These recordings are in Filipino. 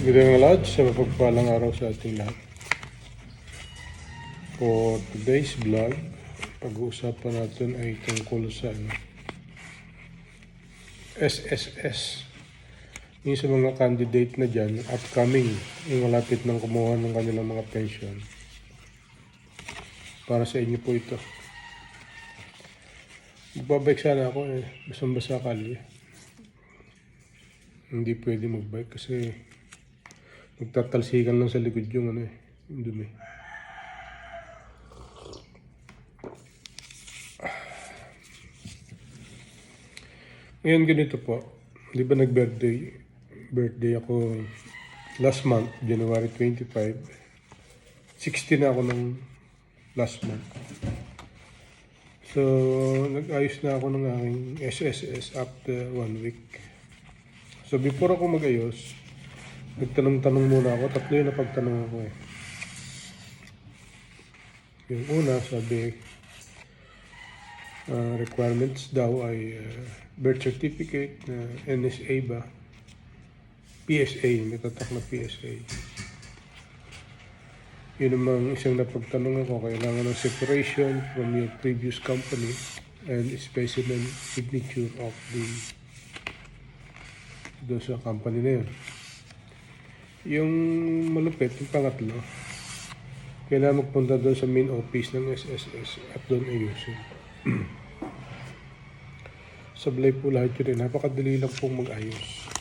Magandang lahat sa mapagpalang araw sa ating lahat. For today's vlog, pag-uusapan natin ay tungkol sa ano, SSS. Yung sa mga candidate na dyan, upcoming, yung malapit ng kumuha ng kanilang mga pension. Para sa inyo po ito. Magbabike sana ako eh, basang-basa kalye. Hindi pwede magbike kasi Nagtatalsikan lang sa likod yung ano eh, yung dumi. Ngayon ganito po, di ba nag-birthday? Birthday ako last month, January 25. 60 na ako ng last month. So, nag-ayos na ako ng aking SSS after one week. So, before ako mag-ayos, Nagtanong-tanong muna ako. Tatlo yung napagtanong ako eh. Yung una, sabi, ah, requirements daw ay ah, birth certificate na NSA ba? PSA, may tatak na PSA. Yun namang isang napagtanong ako, kailangan ng separation from your previous company and specimen signature of the doon sa company na yun. Yung malupit, yung pangatlo, kailangan magpunta doon sa main office ng SSS at doon ayusin. Sablay po lahat yun rin. Napakadali lang pong mag-ayos.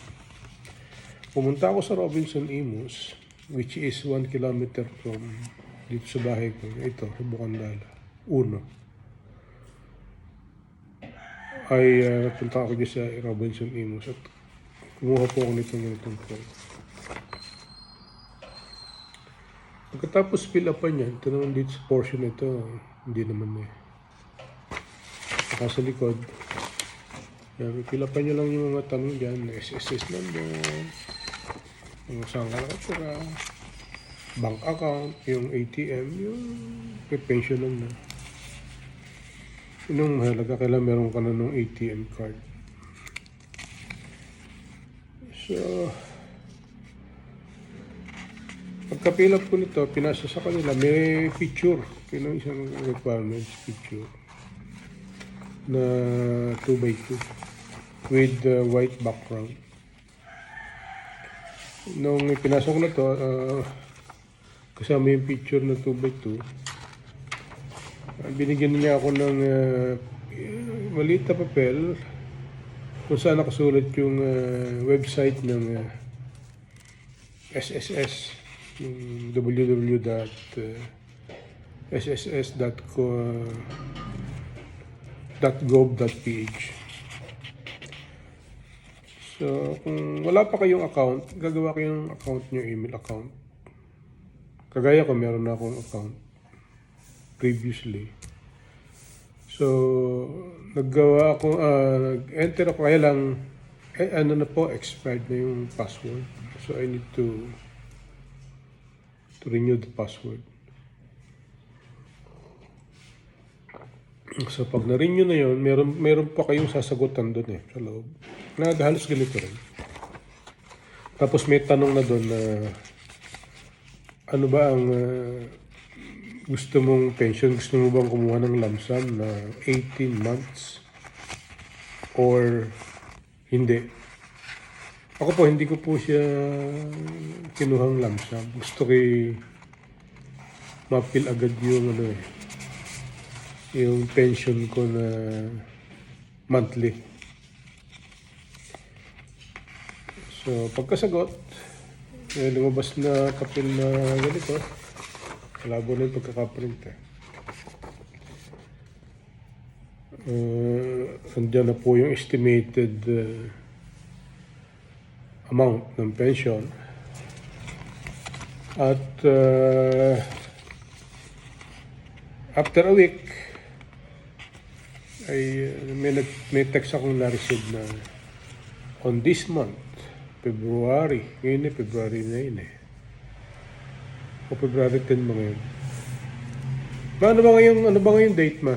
Pumunta ako sa Robinson Imus, which is 1 kilometer from dito sa bahay ko. Ito, Bukandala. Uno. Ay, uh, punta ako dyan sa Robinson Imus at kumuha po ako nitong ganitong form. Pagkatapos fill upan yan, ito naman dito sa portion ito, hindi naman eh. Saka sa likod, yan, fill upan nyo lang yung mga tanong dyan, SSS number, yung saan ka nakatira, bank account, yung ATM, yung pension lang na. Yun ang mahalaga, kailangan meron ka na ng ATM card. So, Pagkapilap ko nito, pinasa sa kanila, may picture. Kino isang requirements picture na 2x2 with uh, white background. Nung pinasok ko na to, uh, kasama yung picture na 2x2, uh, binigyan niya ako ng uh, maliit na papel kung saan nakasulat yung uh, website ng uh, SSS yung www.sss.gov.ph So, kung wala pa kayong account, gagawa kayong account nyo, email account. Kagaya ko, meron na akong account previously. So, naggawa ako, ah, nag-enter ako, kaya lang, eh, ano na po, expired na yung password. So, I need to to renew the password. So pag na-renew na yun, meron, meron pa kayong sasagutan doon eh, sa loob. Na halos ganito rin. Tapos may tanong na doon na ano ba ang uh, gusto mong pension? Gusto mo bang kumuha ng lump sum na 18 months or hindi? Ako po, hindi ko po siya kinuhang sum. Gusto ko mapil agad yung ano eh, yung pension ko na monthly. So, pagkasagot, eh, lumabas na kapil na ganito. Malabo na yung pagkakaprint eh. Uh, andyan na po yung estimated uh, amount ng pension. At uh, after a week, ay may, nag, may text akong na-receive na on this month, February, ngayon eh, February na yun eh. O February 10 ba ngayon? Ma, ano ba ngayon, ano ba ngayon date ma?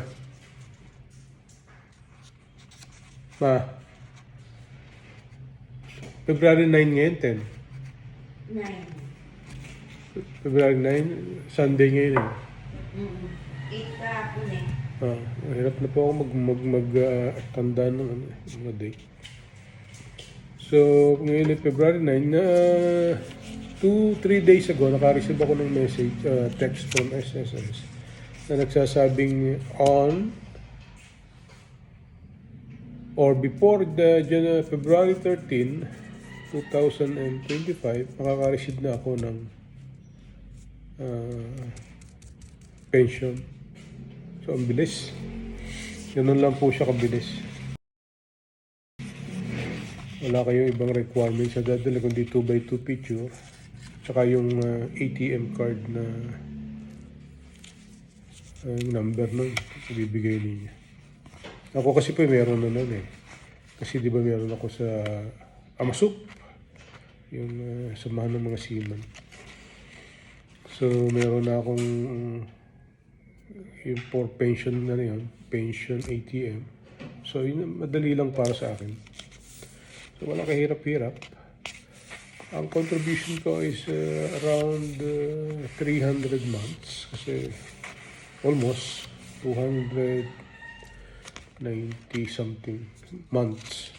Ma? February 9 ngayon, 10. Nine. February 9, Sunday ngayon eh. Mm-mm. Eight kahapon eh. Ah, mahirap na po ako mag, mag, mag ah, tanda ng ano, mga day. So, ngayon ay February 9 na 2, 3 days ago, naka-receive ako ng message, ah, text from SSS na nagsasabing on or before the Jan- February 13, 2025, makaka-receive na ako ng ah, pension. So, ang bilis. Ganun lang po siya kabilis. Wala kayong ibang requirements sa dadala kundi 2x2 picture. Tsaka yung uh, ATM card na uh, yung number nun, ibibigay ninyo. Ako kasi po meron na nun eh. Kasi di ba meron ako sa Amasup, yung uh, samahan ng mga seaman. So meron na akong yung for pension na yun, pension ATM. So yun madali lang para sa akin. So wala kahirap-hirap. Ang contribution ko is uh, around uh, 300 months kasi almost 290 something months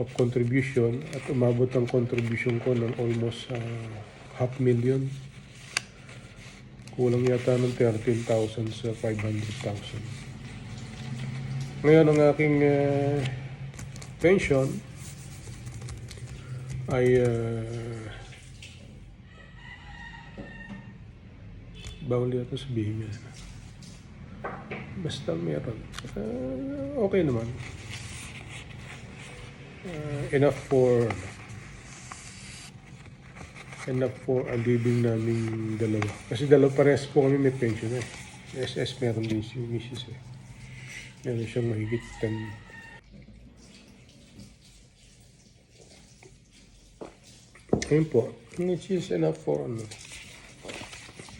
of contribution at umabot ang contribution ko ng almost uh, half million kulang yata ng 13,000 sa 500,000. Ngayon, ang aking uh, pension ay uh, bawal yata sabihin niya. Basta meron. Uh, okay naman. Uh, enough for enough for a living namin dalawa. Kasi dalawa parehas po kami may pension eh. SS meron din si Mrs. eh. Meron siyang mahigit 10. Ayun po. Which is enough for ano.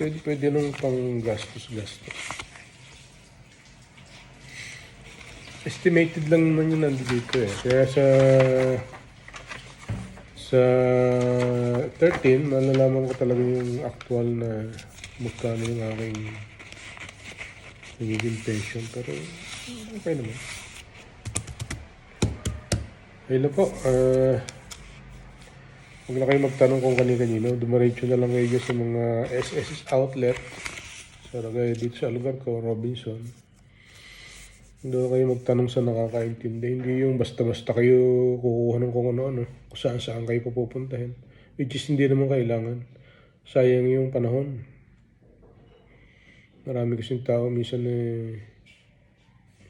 Pwede, pwede nung pang gastos-gastos. Estimated lang naman yun nandito eh. Kaya sa sa 13, malalaman ko talaga yung actual na magkano yung aking nagiging pension. Pero okay naman. Ayun na po. Uh, huwag na kayo magtanong kung kanina-kanino. Dumaretso na lang kayo sa mga SSS outlet. Sa lagay dito sa lugar ko, Robinson. Doon kayo magtanong sa nakakaintindi. Hindi yung basta-basta kayo kukuha ng kung ano-ano. Kung saan-saan kayo pupuntahin. Which is hindi naman kailangan. Sayang yung panahon. Marami kasing tao minsan eh,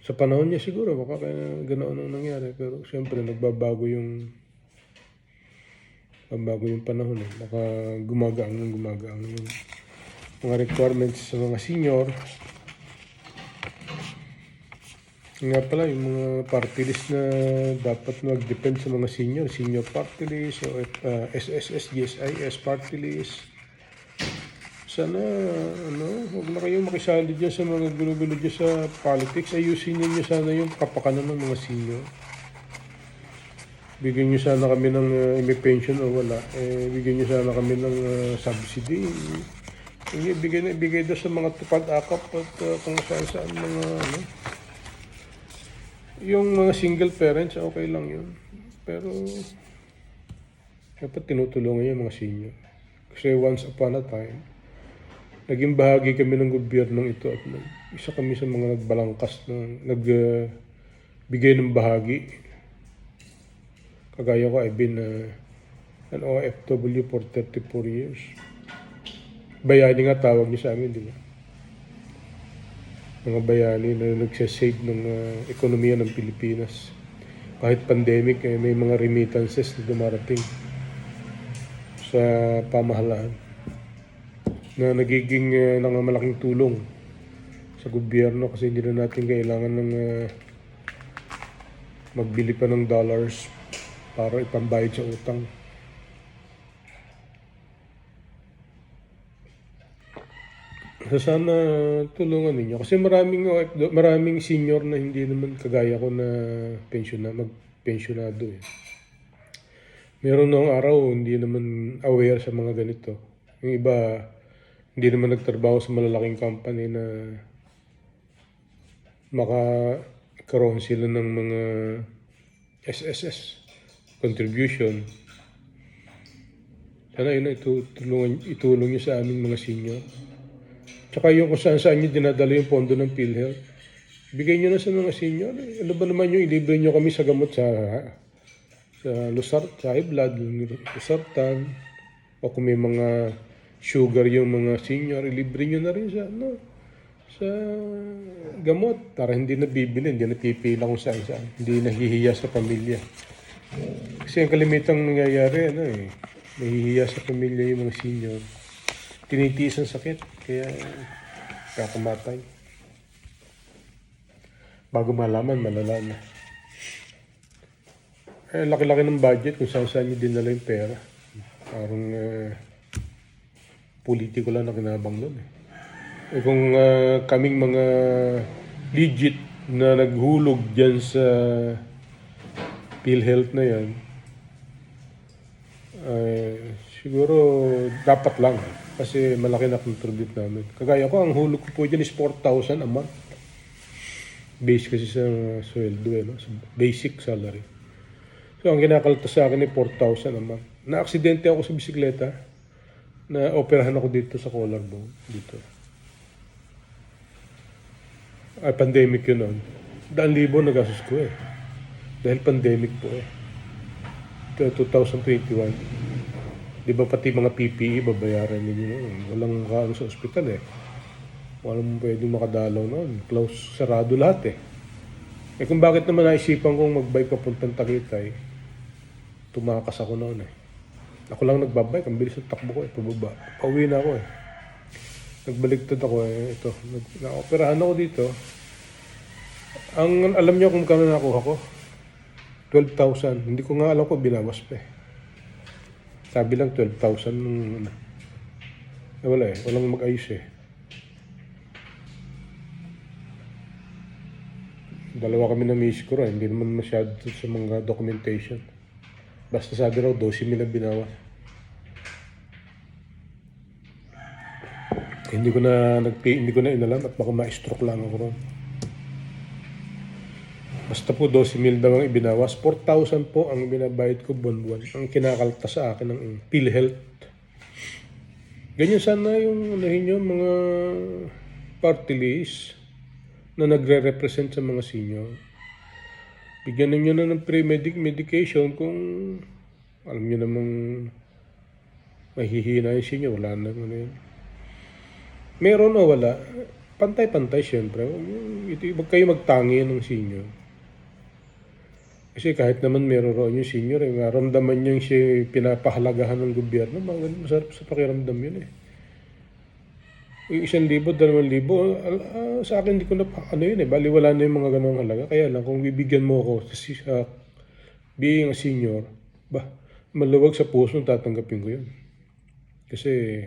sa panahon niya siguro baka kaya ganoon ang nangyari. Pero siyempre nagbabago yung nagbabago yung panahon eh. Baka gumagaang ng gumagaang yung mga requirements sa mga senior nga pala, yung mga party list na dapat mag-depend sa mga senior, senior party list, o uh, SSS, GSIS party list. Sana, ano, huwag na kayong makisali dyan sa mga gulo-gulo dyan sa politics. Ayusin niyo sana yung kapakanan ng mga senior. Bigyan niyo sana kami ng uh, pension o wala. Eh, bigyan niyo sana kami ng uh, subsidy. Hindi, bigay na bigay doon sa mga tupad akap at uh, kung saan saan mga ano. Yung mga single parents, okay lang yun. Pero, dapat tinutulungan yung mga senior. Kasi once upon a time, naging bahagi kami ng gobyernong ito at nag, isa kami sa mga nagbalangkas ng nagbigay ng bahagi. Kagaya ko, I've been uh, an OFW for 34 years. Bayani nga tawag niyo sa amin, di ba? Mga bayani na nagsasave ng uh, ekonomiya ng Pilipinas. Kahit pandemic, eh, may mga remittances na dumarating sa pamahalaan na nagiging uh, nangamalaking tulong sa gobyerno kasi hindi na natin kailangan ng uh, magbili pa ng dollars para ipambayad sa utang. Sana tulungan ninyo kasi maraming maraming senior na hindi naman kagaya ko na pension na magpensionado eh. Meron noong araw, hindi naman aware sa mga ganito. Yung iba, hindi naman nagtrabaho sa malalaking company na makakaroon sila ng mga SSS contribution. Sana yun, itulungan, itulong nyo sa aming mga senior. Tsaka yung kung saan saan nyo dinadala yung pondo ng PhilHealth. Bigay nyo na sa mga senior. Ano ba naman yung ilibre nyo kami sa gamot sa sa Lusart, sa blood, Lusartan, o kung may mga sugar yung mga senior, ilibre nyo na rin sa ano, sa gamot para hindi na bibili, hindi na pipila kung saan saan. Hindi nahihiya sa pamilya. Kasi ang kalimitang nangyayari, ano eh, nahihiya sa pamilya yung mga senior. Tinitiis ang sakit, kaya kakamatay. Bago malaman, malala na. Eh, laki-laki ng budget kung saan saan nyo dinala yung pera. Parang eh, politiko lang na kinabang nun eh. Eh kung ah, kaming mga legit na naghulog dyan sa PhilHealth na yan, ay siguro dapat lang kasi malaki na contribute namin. Kagaya ko, ang hulog ko po dyan is 4,000 a month. Base kasi sa sweldo eh, no? sa basic salary. So, ang kinakaltas sa akin ay 4,000 a month. Na-aksidente ako sa bisikleta. Na operahan ako dito sa collarbone. Dito. Ay, pandemic yun noon. Daan libo nagastos ko eh. Dahil pandemic po eh. Ito, 2021. Di ba pati mga PPE babayaran ninyo noon? Walang kaano sa ospital eh. Walang pwedeng makadalaw noon. Close, sarado lahat eh. Eh kung bakit naman naisipan kong mag-bike papuntang Tagaytay, tumakas ako noon eh. Ako lang nagbabike, ang bilis ng takbo ko eh, pababa. Pauwi na ako eh. Nagbaligtad ako eh, ito. Nag, na-operahan ako dito. Ang alam niyo kung kano nakuha ko? 12,000. Hindi ko nga alam ko binawas pa eh. Sabi lang 12,000 nung ano. Eh, wala eh, walang mag-ayos eh. Dalawa kami na ko rin. Hindi naman masyado sa mga documentation. Basta sabi raw, 12 mil ang binawas. Hindi ko na nagpay, hindi ko na inalam at baka ma-stroke lang ako ron. Basta po 12 mil daw ang ibinawas. 4,000 po ang binabayad ko buwan-buwan. Ang kinakalta sa akin ng PhilHealth. Ganyan sana yung unahin nyo, mga party list na nagre-represent sa mga senior. Bigyan ninyo na ng pre-medic medication kung alam nyo namang mahihina yung senior. Wala na ano yun. Meron o wala, pantay-pantay syempre. Ito, Huwag kayo magtangi ng senior. Kasi kahit naman meron yung senior, eh, maramdaman yung si pinapahalagahan ng gobyerno, mag- masarap sa pakiramdam yun eh. Yung isang libo, dalawang libo, ah, sa akin hindi ko na, ano yun eh, baliwala na yung mga ganong halaga. Kaya lang, kung bibigyan mo ako sa, si- sa being a senior, ba, maluwag sa puso, tatanggapin ko yun. Kasi,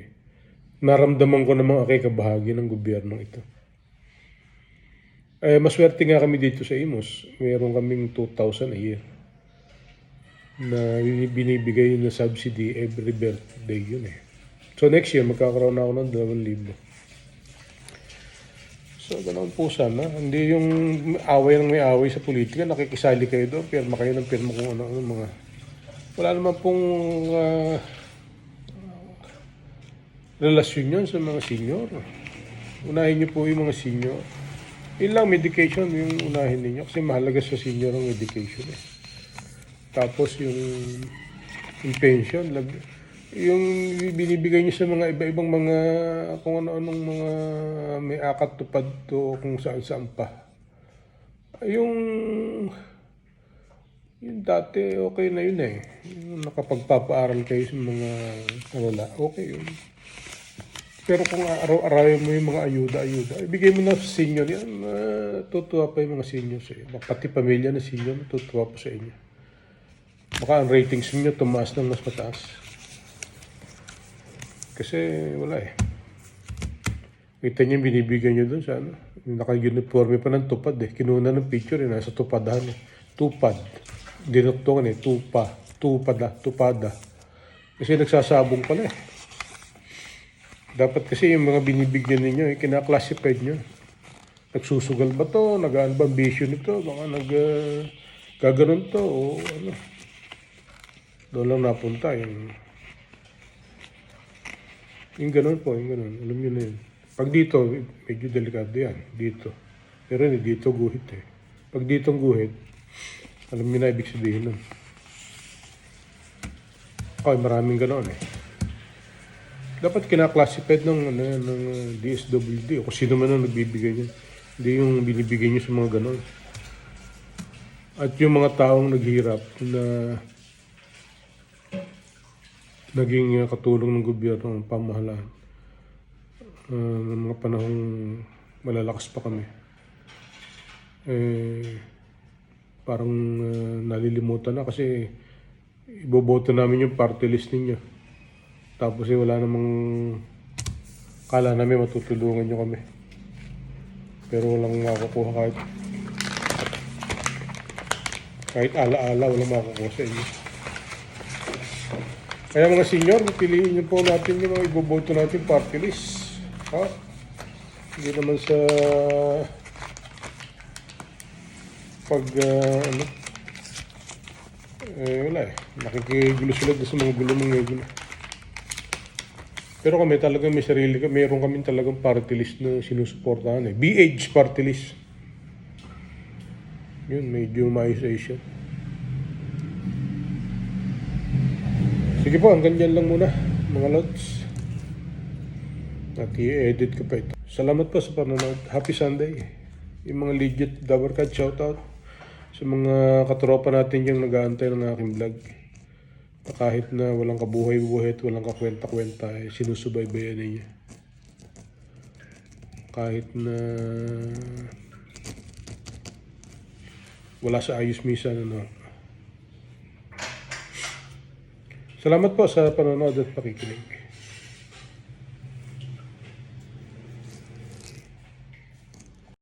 naramdaman ko namang akay kabahagi ng gobyernong ito. Eh, maswerte nga kami dito sa Imus. Meron kaming 2,000 a year na binibigay na subsidy every birthday yun eh. So next year, magkakaroon na ako ng 2,000. So, ganoon po sana. Hindi yung away ng may away sa politika, nakikisali kayo doon, pirma kayo ng pirma kung ano-ano mga... Wala naman pong ah, relasyon yun sa mga senior. Unahin niyo po yung mga senior. Yun lang, medication yung unahin ninyo. Kasi mahalaga sa senior ang medication eh. Tapos yung, yung pension, lag, yung binibigay niyo sa mga iba-ibang mga kung ano-anong mga may akat tupad to kung saan-saan pa. Yung yung dati okay na yun eh. Yung nakapagpapaaral kayo sa mga kalala, okay yun. Pero kung araw-arawin mo yung mga ayuda-ayuda, ibigay mo na sa senior yan, uh, tutuwa pa yung mga senior sa iyo. Pati pamilya na senior, tutuwa po sa inyo. Baka ang ratings niyo tumaas ng mas mataas. Kasi wala eh. Kita niyo yung binibigyan niyo doon sa ano. Naka-uniforme pa ng tupad eh. Kinuha ng picture eh. Nasa tupadahan eh. Tupad. Dinuktungan eh. Tupa. tupada, tupada. Kasi nagsasabong pala eh. Dapat kasi yung mga binibigyan ninyo, eh, kinaklassified nyo. Nagsusugal ba to? Nagaan ba ang bisyo nito? Baka nag... Uh, to o ano. Doon lang napunta yung... Yung ganun po, yung ganun. Alam nyo na yun. Pag dito, medyo delikado yan. Dito. Pero hindi dito guhit eh. Pag dito guhit, alam nyo na ibig sabihin nun. Okay, maraming ganoon eh. Dapat kinaklassified ng, ano, yan, ng DSWD o kung sino man ang nagbibigay niyan. Hindi yung binibigay niyo sa mga ganoon. At yung mga taong naghirap na naging uh, katulong ng gobyerno ng pamahalaan uh, ng mga panahong malalakas pa kami. Eh, parang uh, nalilimutan na kasi iboboto namin yung party list ninyo. Tapos eh, wala namang kala namin matutulungan nyo kami. Pero walang makukuha kahit kahit ala-ala walang makukuha sa inyo. Kaya mga senior, piliin niyo po natin yung mga iboboto natin party list. Ha? Hindi naman sa pag ah, ano eh wala eh. Nakikigulo sila sa mga gulo mga gulo. Pero kami talagang may sarili ka, meron kami talagang party list na sinusuportahan eh. BH party list. Yun, medyo maayos-ayos yan. Sige po, hanggang dyan lang muna, mga lods. At i-edit ko pa ito. Salamat po sa panonood. Happy Sunday. Yung mga legit Dabarkad, shoutout. Sa mga katropa natin yung nag-aantay ng aking vlog. Kahit na walang kabuhay-buhay at walang kakwenta-kwenta, eh, sinusubaybayan ninyo. Kahit na wala sa ayos minsan, ano. Salamat po sa panonood at pakikinig.